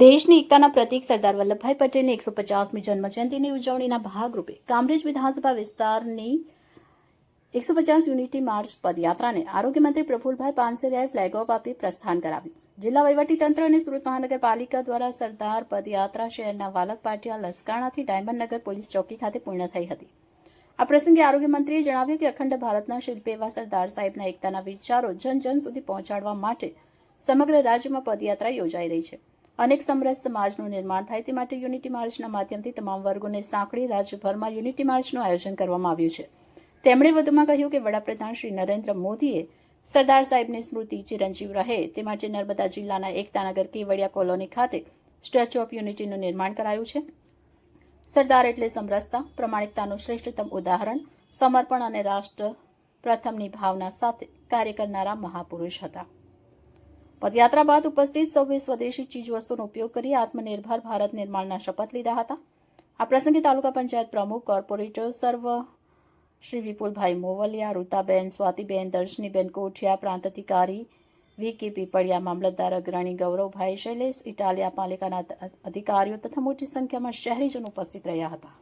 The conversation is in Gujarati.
દેશની એકતાના પ્રતીક સરદાર વલ્લભભાઈ પટેલની એકસો પચાસમી જન્મજયંતિની ઉજવણીના ભાગરૂપે કામરેજ વિધાનસભા વિસ્તારની એકસો પચાસ યુનિટી માર્ચ પદયાત્રાને આરોગ્યમંત્રી પ્રફુલભાઈ પાનસેરિયાએ ફ્લેગ આપી પ્રસ્થાન કરાવ્યું. જિલ્લા વહીવટીતંત્ર અને સુરત મહાનગરપાલિકા દ્વારા સરદાર પદયાત્રા શહેરના વાલક પાટિયા લસકાણાથી ડાયમંડનગર પોલીસ ચોકી ખાતે પૂર્ણ થઈ હતી. આ પ્રસંગે આરોગ્યમંત્રીએ જણાવ્યું કે અખંડ ભારતના શિલ્પી એવા સરદાર સાહેબના એકતાના વિચારો જન જન સુધી પહોંચાડવા માટે સમગ્ર રાજ્યમાં પદયાત્રા યોજાઈ રહી છે. અનેક સમરસ સમાજનું નિર્માણ થાય તે માટે યુનિટી માર્ચના માધ્યમથી તમામ વર્ગોને સાંકળી રાજ્યભરમાં યુનિટી માર્ચનું આયોજન કરવામાં આવ્યું છે. તેમણે વધુમાં કહ્યું કે વડાપ્રધાન શ્રી નરેન્દ્ર મોદીએ સરદાર સાહેબની સ્મૃતિ ચિરંજીવ રહે તે માટે નર્મદા જિલ્લાના એકતાનગર કેવડિયા કોલોની ખાતે સ્ટેચ્યુ ઓફ યુનિટીનું નિર્માણ કરાયું છે. સરદાર એટલે સમરસતા, પ્રમાણિકતાનું શ્રેષ્ઠતમ ઉદાહરણ, સમર્પણ અને રાષ્ટ્ર પ્રથમની ભાવના સાથે કાર્ય કરનારા મહાપુરુષ હતા. પદયાત્રા બાદ ઉપસ્થિત સૌએ સ્વદેશી ચીજવસ્તુનો ઉપયોગ કરી આત્મનિર્ભર ભારત નિર્માણના શપથ લીધા હતા. આ પ્રસંગે તાલુકા પંચાયત પ્રમુખ, કોર્પોરેટર સર્વ શ્રી વિપુલભાઈ મોવલિયા, રૂતાબેન, સ્વાતિબેન, દર્શનીબેન કોઠિયા, પ્રાંત અધિકારી વી કે પીપળિયા, મામલતદાર અગ્રણી ગૌરવભાઈ શૈલેષ, ઇટાલિયા પાલિકાના અધિકારીઓ તથા મોટી સંખ્યામાં શહેરીજનો ઉપસ્થિત રહ્યા હતા.